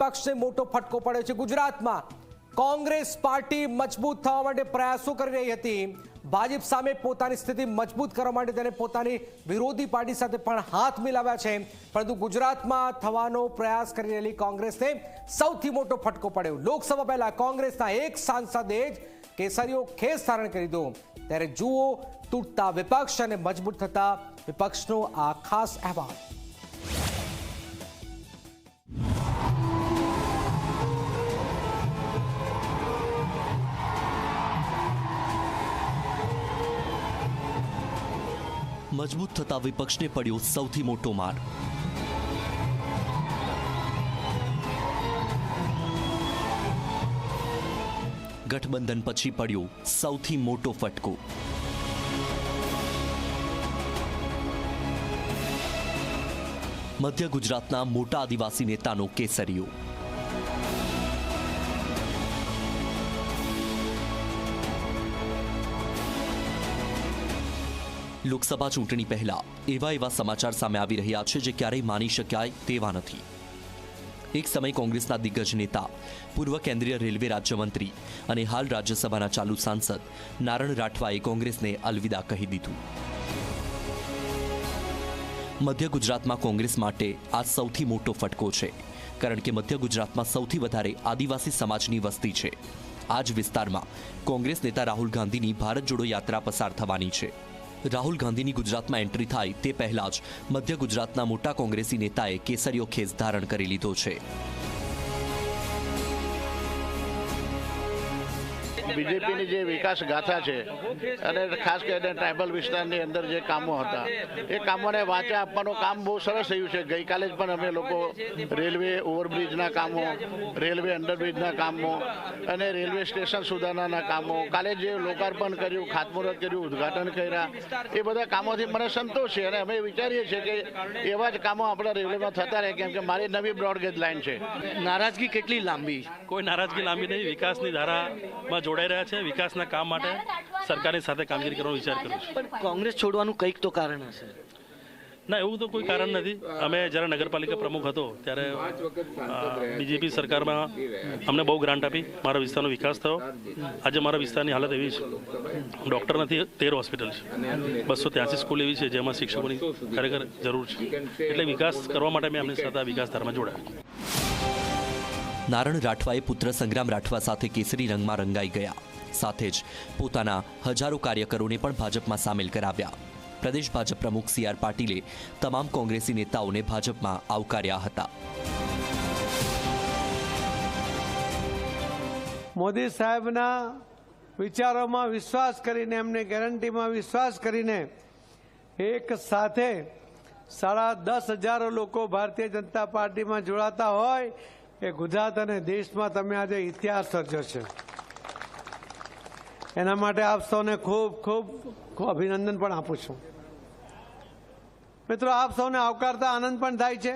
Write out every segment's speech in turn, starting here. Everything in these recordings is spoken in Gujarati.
પક્ષને મોટો ફટકો પડ્યો છે ગુજરાતમાં. કોંગ્રેસ પાર્ટી મજબૂત થવા માટે પ્રયાસો કરી રહી હતી. ભાજપ સામે પોતાની સ્થિતિ મજબૂત કરવા માટે તેને પોતાની વિરોધી પાર્ટી સાથે પણ હાથ મિલાવ્યા છે. પરંતુ ગુજરાતમાં થવાનો પ્રયાસ કરી રહેલી કોંગ્રેસને સૌથી મોટો ફટકો પડ્યો. લોકસભા પહેલા કોંગ્રેસના એક સાંસદે જ કેસરીઓ ખેસ ધારણ કરી દીધો. ત્યારે જુઓ, તૂટતા વિપક્ષ અને મજબૂત થતા વિપક્ષનો આ ખાસ અહેવાલ. મજબૂત થતા વિપક્ષને પડ્યો સૌથી મોટો માર. ગઠબંધન પછી પડ્યો સૌથી મોટો ફટકો. મધ્ય ગુજરાતના મોટા આદિવાસી નેતાનો કેસરીયો. લોકસભા ચૂંટણી પહેલા એવા એવા સમાચાર સામે આવી રહ્યા છે જે ક્યારેય માની શકાય તેવા નથી. એક સમય કોંગ્રેસના દિગ્ગજ નેતા, પૂર્વ કેન્દ્રીય રેલવે રાજ્યમંત્રી અને હાલ રાજ્યસભાના ચાલુ સાંસદ નારણ રાઠવાએ કોંગ્રેસને અલવિદા કહી દીધું. મધ્ય ગુજરાતમાં કોંગ્રેસ માટે આ સૌથી મોટો ફટકો છે, કારણ કે મધ્ય ગુજરાતમાં સૌથી વધારે આદિવાસી સમાજની વસ્તી છે. આ જ વિસ્તારમાં કોંગ્રેસ નેતા રાહુલ ગાંધીની ભારત જોડો યાત્રા પસાર થવાની છે. રાહુલ ગાંધીની ગુજરાતમાં એન્ટ્રી થાય તે પહેલા જ મધ્ય ગુજરાતના મોટા કોંગ્રેસી નેતાએ કેસરીયો ખેસ ધારણ કરી લીધો છે. બીજેપીની જે વિકાસ ગાથા છે અને ખાસ કરીને ટ્રાઇબલ વિસ્તારની અંદર જે કામો હતા એ કામોને વાંચા આપવાનું કામ બહુ સરસ થયું છે. ગઈકાલે જ પણ અમે લોકો રેલવે ઓવરબ્રિજના કામો રેલવે અંડરબ્રિજના કામો અને રેલવે સ્ટેશન સુધારણાના કામો કાલે જે લોકાર્પણ કર્યું ખાતમુહૂર્ત કર્યું ઉદ્ઘાટન કર્યા એ બધા કામોથી મને સંતોષ છે અને અમે વિચારીએ છીએ કે એવા જ કામો આપણા રેલવેમાં થતા રહે કેમ કે મારી નવી બ્રોડગેજ લાઇન છે. નારાજગી કેટલી લાંબી? કોઈ નારાજગી લાંબી નહીં વિકાસની ધારામાં જોડાઈ રહ્યા છે વિકાસના કામ માટે સરકારની સાથે કામગીરી કરવાનો વિચાર કરું છું. પણ કોંગ્રેસ છોડવાનું કંઈક તો કારણ હશે. ના એવું તો કોઈ કારણ નથી. અમે જ્યારે નગરપાલિકા પ્રમુખ હતો ત્યારે બીજેપી સરકારમાં અમને બહુ ગ્રાન્ટ આપી. મારા વિસ્તારનો વિકાસ થયો. આજે મારા વિસ્તારની હાલત એવી છે. ડૉક્ટર નથી તેર હોસ્પિટલ છે. બસો ત્યાંસી સ્કૂલ એવી છે જેમાં શિક્ષકોની ખરેખર જરૂર છે. એટલે વિકાસ કરવા માટે મેં એમની સાથે વિકાસ ધારામાં જોડાયા. નારણ રાઠવાએ પુત્ર સંગ્રામ રાઠવા સાથે કેસરી રંગમાં રંગાઈ ગયા. સાથે જ પોતાના હજારો કાર્યકરોને પણ ભાજપમાં સામેલ કરાવ્યા. પ્રદેશ ભાજપ પ્રમુખ સી આર પાટીલે તમામ કોંગ્રેસી નેતાઓને ભાજપમાં આવકાર્યા હતા. મોદી સાહેબના વિચારોમાં વિશ્વાસ કરીને, એમને ગેરંટીમાં વિશ્વાસ કરીને એક સાથે સાડા દસ હજારો લોકો ભારતીય જનતા પાર્ટીમાં જોડાતા હોય એ ગુજરાત અને દેશમાં તમે આજે ઇતિહાસ સર્જો છે. એના માટે આપ સૌને ખૂબ ખૂબ અભિનંદન પણ આપું છું. મિત્રો, આપ સૌને આવકારતા આનંદ પણ થાય છે.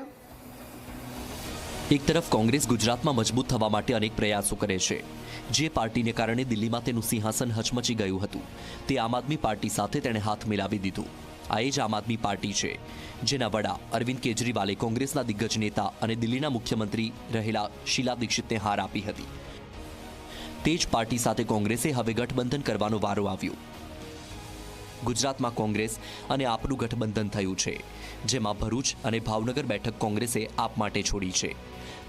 એક તરફ કોંગ્રેસ ગુજરાતમાં મજબૂત થવા માટે અનેક પ્રયાસો કરે છે. જે પાર્ટીને કારણે દિલ્હીમાં તેનું સિંહાસન હચમચી ગયું હતું. તે આમ આદમી પાર્ટી સાથે તેણે હાથ મિલાવી દીધું. આ એ જ આમ આદમી પાર્ટી છે. જેના વડા અરવિંદ કેજરીવાલે કોંગ્રેસના દિગ્ગજ નેતા અને દિલ્હીના મુખ્યમંત્રી રહેલા શીલા દીક્ષિતને હાર આપી હતી. તે જ પાર્ટી સાથે કોંગ્રેસે હવે ગઠબંધન કરવાનો વારો આવ્યો. ગુજરાતમાં કોંગ્રેસ અને આપનું ગઠબંધન થયું છે, જેમાં ભરૂચ અને ભાવનગર બેઠક કોંગ્રેસે આપ માટે છોડી છે.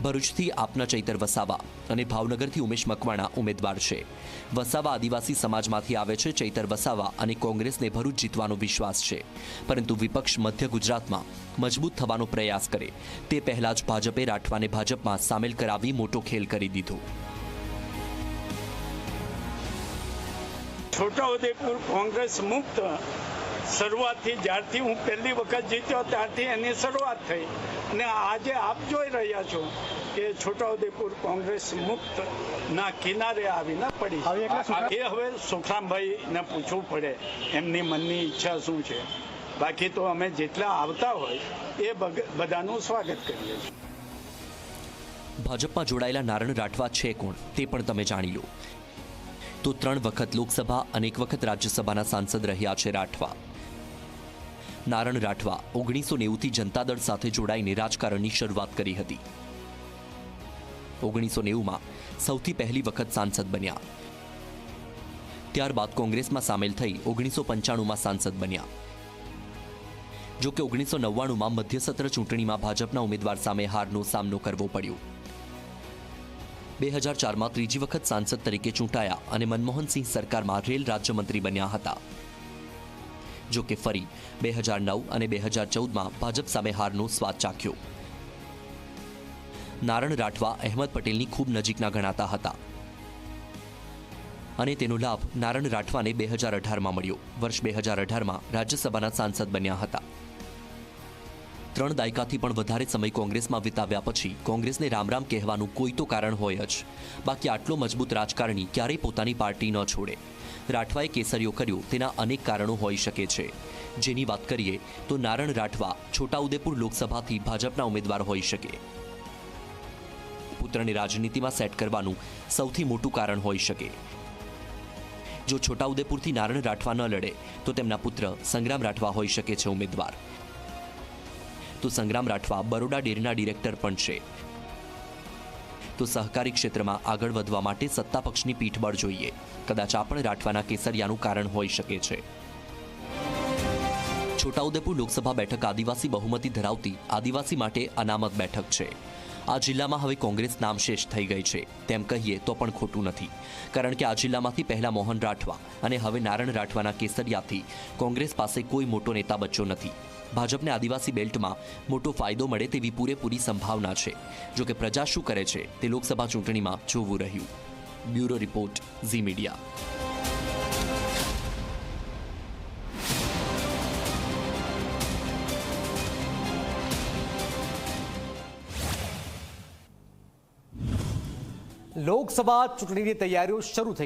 ભરૂચથી આપના ચૈતર વસાવા અને ભાવનગરથી ઉમેશ મકવાણા ઉમેદવાર છે. વસાવા આદિવાસી સમાજમાંથી આવે છે ચૈતર વસાવા અને કોંગ્રેસને ભરૂચ જીતવાનો વિશ્વાસ છે. પરંતુ વિપક્ષ મધ્ય ગુજરાતમાં મજબૂત થવાનો પ્રયાસ કરે. તે પહેલાં જ ભાજપે રાઠવાને ભાજપમાં સામેલ કરાવી મોટો ખેલ કરી દીધો. છોટાઉદેપુર કોંગ્રેસ મુક્ત શરૂઆતથી જ્યારથી હું પહેલી વખત જીત્યો ત્યારથી એની શરૂઆત થઈ. અને આજે આપ જોઈ રહ્યા છો કે છોટાઉદેપુર કોંગ્રેસ મુક્ત ના કિનારે આવીને પડી એ હવે સુખરામભાઈને પૂછવું પડે એમની મનની ઈચ્છા શું છે? બાકી તો અમે જેટલા આવતા હોય એ બગ- બધાનું સ્વાગત કરીએ છીએ. ભાજપમાં જોડાયેલા નારણ રાઠવા છે કોણ? તે પણ તમે જાણી લો. તો ત્રણ વખત લોકસભા અને એક વખત રાજ્યસભાના સાંસદ રહ્યા છે રાઠવા. નારણ રાઠવા ઓગણીસો નેવુંથી જનતા દળ સાથે જોડાઈને રાજકારણની શરૂઆત કરી હતી. ઓગણીસો નેવુંમાં સૌથી પહેલી વખત સાંસદ બન્યા. ત્યારબાદ કોંગ્રેસમાં સામેલ થઈ ઓગણીસો પંચાણુંમાં સાંસદ બન્યા. જો કે ઓગણીસો નવ્વાણુંમાં મધ્યસત્ર ચૂંટણીમાં ભાજપના ઉમેદવાર સામે હારનો સામનો કરવો પડ્યો. બે હજાર ચારમાં ત્રીજી વખત સાંસદ તરીકે ચૂંટાયા અને મનમોહનસિંહ સરકારમાં રેલ રાજ્યમંત્રી બન્યા હતા. જો કે ફરી બે હજાર નવ અને બે હજાર ચૌદમાં ભાજપ સામે હારનો સ્વાદ ચાખ્યો. નારણ રાઠવા, અહેમદ પટેલની ખૂબ નજીકના ગણાતા હતા. અને તેનો લાભ નારણ રાઠવાને બે હજાર અઢારમાં મળ્યો. વર્ષ બે હજાર અઢારમાં રાજ્યસભાના સાંસદ બન્યા હતા. ત્રણ દાયકાથી પણ વધારે સમય કોંગ્રેસમાં વિતાવ્યા પછી કોંગ્રેસને રામ રામ કહેવાનું કોઈ તો કારણ હોય જ. બાકી આટલો મજબૂત રાજકારણી ક્યારેય પોતાની પાર્ટી ન છોડે. રાઠવાએ કેસરીઓ કર્યો, તેના અનેક કારણો હોઈ શકે છે. જેની વાત કરીએ, તો નારણ રાઠવા છોટાઉદેપુર લોકસભાથી ભાજપના ઉમેદવાર હોઈ શકે. પુત્રને રાજનીતિમાં સેટ કરવાનું સૌથી મોટું કારણ હોઈ શકે. જો છોટાઉદેપુરથી નારણ રાઠવા ન લડે, તો તેમના પુત્ર સંગ્રામ રાઠવા હોઈ શકે છે ઉમેદવાર. તો સંગ્રામ રાઠવા બરોડા ડેરીના ડિરેક્ટર પણ છે. તો સહકારી ક્ષેત્રમાં આગળ વધવા માટે સત્તા પક્ષની પીઠબળ જોઈએ. કદાચ આ પણ રાઠવાના કેસરિયાનું કારણ હોઈ શકે છે. છોટાઉદેપુર લોકસભા બેઠક આદિવાસી બહુમતી ધરાવતી આદિવાસી માટે અનામત બેઠક છે. આ જિલ્લામાં હવે કોંગ્રેસ નામશેષ થઈ ગઈ છે. તેમ કહીએ તો પણ ખોટું નથી. કારણ કે આ જિલ્લામાંથી પહેલા મોહન રાઠવા અને હવે નારણ રાઠવાના કેસરિયાથી કોંગ્રેસ પાસે કોઈ મોટો નેતા બચ્યો નથી. ભાજપને આદિવાસી બેલ્ટમાં મોટો ફાયદો મળે તેવી પૂરેપૂરી સંભાવના છે. જો કે પ્રજા શું કરે છે તે લોકસભા ચૂંટણીમાં જોવું રહ્યું. Bureau report, Zee Media. Lok Sabha ચૂંટણીની તૈયારીઓ શરૂ થઈ